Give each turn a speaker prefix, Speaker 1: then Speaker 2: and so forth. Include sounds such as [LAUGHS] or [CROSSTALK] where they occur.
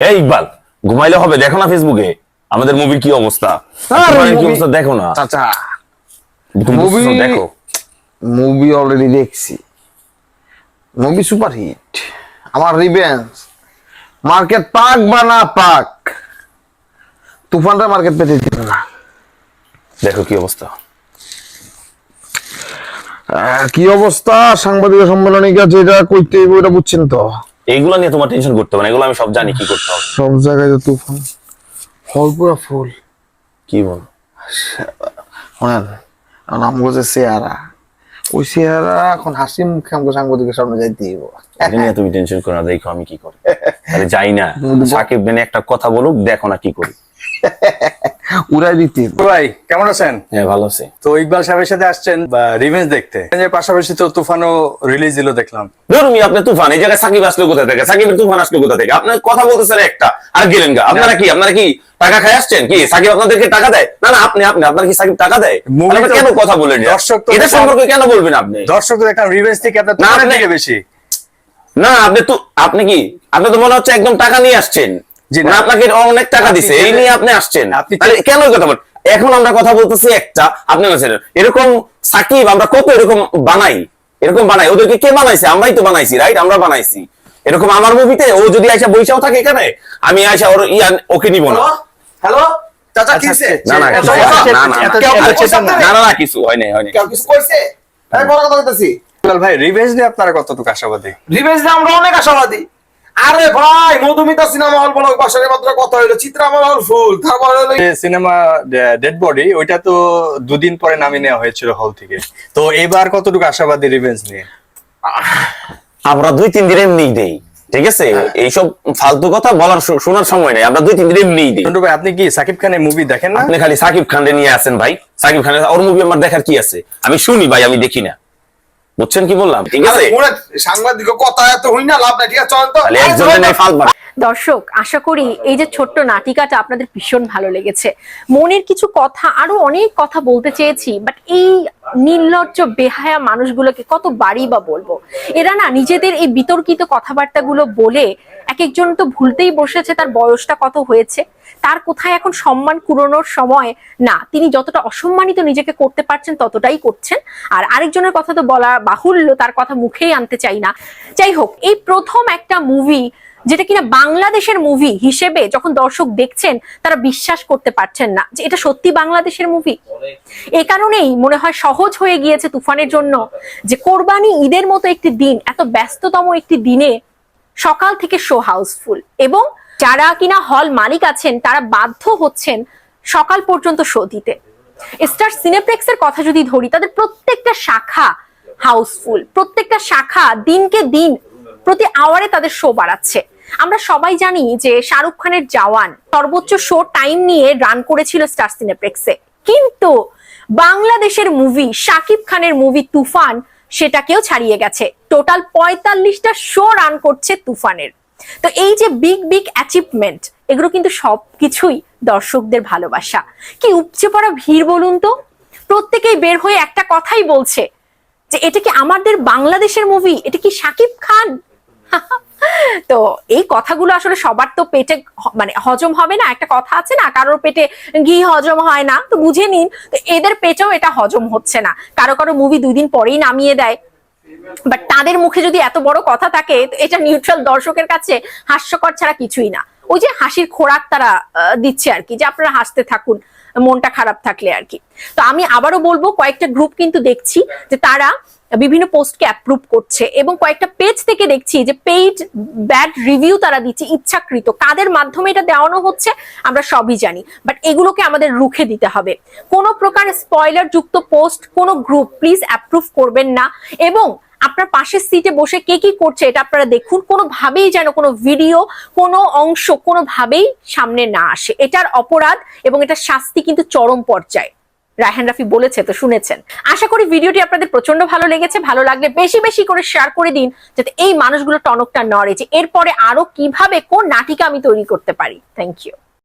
Speaker 1: এই ইকবাল ঘুমাইলে হবে দেখো না ফেসবুকে। আমাদের মুভির কি অবস্থা? কি অবস্থা দেখো না।
Speaker 2: চাচা
Speaker 1: তুমি
Speaker 2: Movie-
Speaker 1: বুঝছ, দেখো।
Speaker 2: মুভি অলরেডি দেখছি। মুভি সুপার হিট আমার রিভেঞ্জ মার্কেট পাক বা না পাক তুফানটা মার্কেট পেতে দিল না।
Speaker 1: দেখো কি অবস্থা।
Speaker 2: কি অবস্থা? সাংবাদিক সম্মেলনে গিয়ে যেটা কইতে এটা বুঝছেন তো?
Speaker 1: এইগুলো নিয়ে তোমার টেনশন করতে হবে না এগুলো আমি সব জানি কি করতে হবে।
Speaker 2: সব জায়গায় তো তুফান। ফল পুরা ফুল।
Speaker 1: কি বল?
Speaker 2: শোনেন আমগো যে চেহারা ওই চেহারা এখন হাসি মুখে আমাকে সাংবাদিকের সামনে যাইতে দিব
Speaker 1: এটা নিয়ে তুমি টেনশন করো না দেখো আমি কি করি। আরে যাই না [LAUGHS] সাকিব বেনে একটা কথা বলুক দেখো না কি করি। [LAUGHS]
Speaker 2: উড়াই দিতে।
Speaker 3: ভাই কেমন আছেন?
Speaker 1: হ্যাঁ ভালো আছে।
Speaker 3: তো ইকবাল সাহেবের সাথে আসছেন রিভেঞ্জ দেখতে। পাশাপাশি তো তুফানও রিলিজ দিল দেখলাম।
Speaker 1: ধরুন আপনি তুফান এই জায়গায় সাকিব আসলো কোথা থেকে? সাকিবের তুফান আসলো কোথা থেকে? আপনার কথা বলতেছেন একটা আর গেলেন গা। আপনারা কি আপনারা কি টাকা খাই আসছেন? কি সাকিব আপনাদেরকে টাকা দেয়? না না আপনি আপনি আপনার কি সাকিব টাকা দেয়? কেন কথা বলেন
Speaker 3: দর্শক তো-
Speaker 1: এটা সম্পর্কে কেন বলবেন আপনি?
Speaker 3: দর্শক তো দেখলাম রিভেঞ্জ থেকে আপনার
Speaker 1: না,
Speaker 3: তুফানের বেশি।
Speaker 1: না আপনি তো আপনি কি আপনি তো মনে হচ্ছে একদম টাকা নিয়ে আসছেন।
Speaker 3: জি না।
Speaker 1: মানে আপনাকে অনেক টাকা দিছে এই নিয়ে আপনি আসছেন। তাহলে কেন কথা বলেন এখন আমরা কথা বলতেছি একটা আপনি বলছেন এরকম সাকিব আমরা কত এরকম বানাই? এরকম বানাই। ওদেরকে কে বানাইছে? আমরাই তো বানাইছি রাইট আমরা বানাইছি। এরকম আমার মুভিতে ও যদি আইসা বৈশাও থাকে এখানে আমি আইসা ওর ইয়া ওকে নিব না।
Speaker 4: হ্যালো? চাচা
Speaker 3: আচ্ছা,
Speaker 4: কিছে
Speaker 1: না না কিছু হয় না, কিছু হয় নাই, হয় নাই।
Speaker 4: কেউ কিছু কইছে আমি বড় কথা বলতেছি।
Speaker 3: ভাই রিভেঞ্জ নিয়ে আপনারা কতটুকু আশাবাদী?
Speaker 4: রিভেঞ্জ আমরা অনেক আশাবাদী। আরে ভাই মধুমিতা সিনেমা হল বলো বাসারে মাত্র কথা হইল। চিত্রামল হল ফুল তারপর হলো
Speaker 3: সিনেমা ডেড বডি ওইটা তো দুদিন পরে নামিয়ে নেওয়া হয়েছিল হল থেকে। তো এবার কতটুকু আশাবাদী রিভেঞ্জ নিয়ে?
Speaker 1: আমরা দুই তিন দিন এমনি দেই ঠিক আছে? এইসব ফালতু কথা বলার শোনার সময় নেই আমরা দুই তিন দিন এমনি দিই।
Speaker 3: ভাই আপনি কি সাকিব খানের মুভি দেখেন না?
Speaker 1: আপনি খালি সাকিব খানরে নিয়ে আসেন ভাই। সাকিব খানের ওর মুভি আমার দেখার কি আছে? আমি শুনি ভাই আমি দেখি না। বুঝছেন কি বললাম? ঠিক আছে?
Speaker 4: সাংবাদিক কথা এত হই না লাভ নাই ঠিক আছে চল তো।
Speaker 1: তাহলে একজনের নেই ফাল
Speaker 5: দর্শক আশা করি এই যে ছোট্ট নাটিকাটা আপনাদের ভীষণ ভালো লেগেছে। মনের কিছু কথা আরও অনেক কথা বলতে চেয়েছি বাট এই নির্লজ্জ বেহায়া মানুষগুলোকে কত বাড়ি বা বলব? এরা না নিজেদের এই বিতর্কিত কথাবার্তাগুলো বলে এক একজন তো ভুলতেই বসেছে তার বয়সটা কত হয়েছে? তার কোথায় এখন সম্মান কুড়োনোর সময়? না, তিনি যতটা অসম্মানিত নিজেকে করতে পারছেন ততটাই করছেন। আর আরেকজনের কথা তো বলা বাহুল্য, তার কথা মুখেই আনতে চাই না। যাই হোক, এই প্রথম একটা মুভি যেটা কিনা বাংলাদেশের মুভি হিসেবে যখন দর্শক দেখছেন, তারা বিশ্বাস করতে পারছেন না যে এটা সত্যি বাংলাদেশের মুভি এ কারণেই মনে হয় সহজ হয়ে গিয়েছে তুফানের জন্য যে কোরবানি ঈদের মতো একটি দিন, এত ব্যস্ততম একটি দিনে সকাল থেকে শো হাউসফুল। এবং যারা কিনা হল মালিক আছেন, তারা বাধ্য হচ্ছেন সকাল পর্যন্ত শো দিতে। স্টার সিনেপ্লেক্সের কথা যদি ধরি, তাদের প্রত্যেকটা শাখা হাউসফুল প্রত্যেকটা শাখা দিনকে দিন প্রতি আওয়ারে তাদের শো বাড়াচ্ছে। আমরা সবাই জানি যে শাহরুখ খানের জওয়ান সর্বোচ্চ শো টাইম নিয়ে রান করেছিল স্টার সিনেপ্লেক্সে কিন্তু বাংলাদেশের মুভি শাকিব খানের মুভি তুফান, সেটাকেও ছাড়িয়ে গেছে। টোটাল পঁয়তাল্লিশটা শো রান করছে তুফানের। তো এই যে বিগ বিগ অ্যাচিভমেন্ট এগুলো কিন্তু সবকিছুই দর্শকদের ভালোবাসা। কি উপচে পড়া ভিড় বলুন তো? প্রত্যেকেই বের হয়ে একটা কথাই বলছে যে, এটা কি আমাদের বাংলাদেশের মুভি এটা কি সাকিব খান? [LAUGHS] তো এই কথাগুলো আসলে সবার তো পেটে মানে হজম হবে না, একটা কথা আছে না, কারোর পেটে ঘি হজম হয় না, তো বুঝে নিন। তো এদের পেটেও এটা হজম হচ্ছে না। কারও কারও মুভি দুই দিন পরেই নামিয়ে দেয়। বাট তাদের মুখে যদি এত বড় কথা থাকে এটা নিউট্রাল দর্শকের কাছে হাস্যকর ছাড়া কিছুই না। ওই যে হাসির খোরাক তারা দিচ্ছে আর কি, যে আপনারা হাসতে থাকুন, মনটা খারাপ থাকলে আর কি। তো আমি আবারও বলব, কয়েকটা গ্রুপ কিন্তু দেখছি যে তারা বিভিন্ন পোস্টকে অ্যাপ্রুভ করছে এবং কয়েকটা পেজ থেকে দেখছি যে পেইড ব্যাড রিভিউ তারা দিচ্ছে, ইচ্ছাকৃত। কাদের মাধ্যমে এটা দেওয়ানো হচ্ছে, আমরা সবই জানি। বাট এগুলোকে আমাদের রুখে দিতে হবে। কোনো প্রকার স্পয়লার যুক্ত পোস্ট কোনো গ্রুপ প্লিজ অ্যাপ্রুভ করবেন না। এবং আপনার পাশের সিটে বসে কে কি করছে এটা আপনারা দেখুন। কোনোভাবেই যেন কোনো ভিডিও কোনো অংশ কোনোভাবেই সামনে না আসে। এটার অপরাধ এবং এটার শাস্তি কিন্তু চরম পর্যায়ে। রায়হান রাফি বলেছে তো শুনেছেন। আশা করি ভিডিওটি আপনাদের প্রচণ্ড ভালো লেগেছে। ভালো লাগলে বেশি বেশি করে শেয়ার করে দিন যাতে এই মানুষগুলো টনকটা নড়ে যে এরপরে আরও কীভাবে, কোন নাটিকা আমি তৈরি করতে পারি। Thank you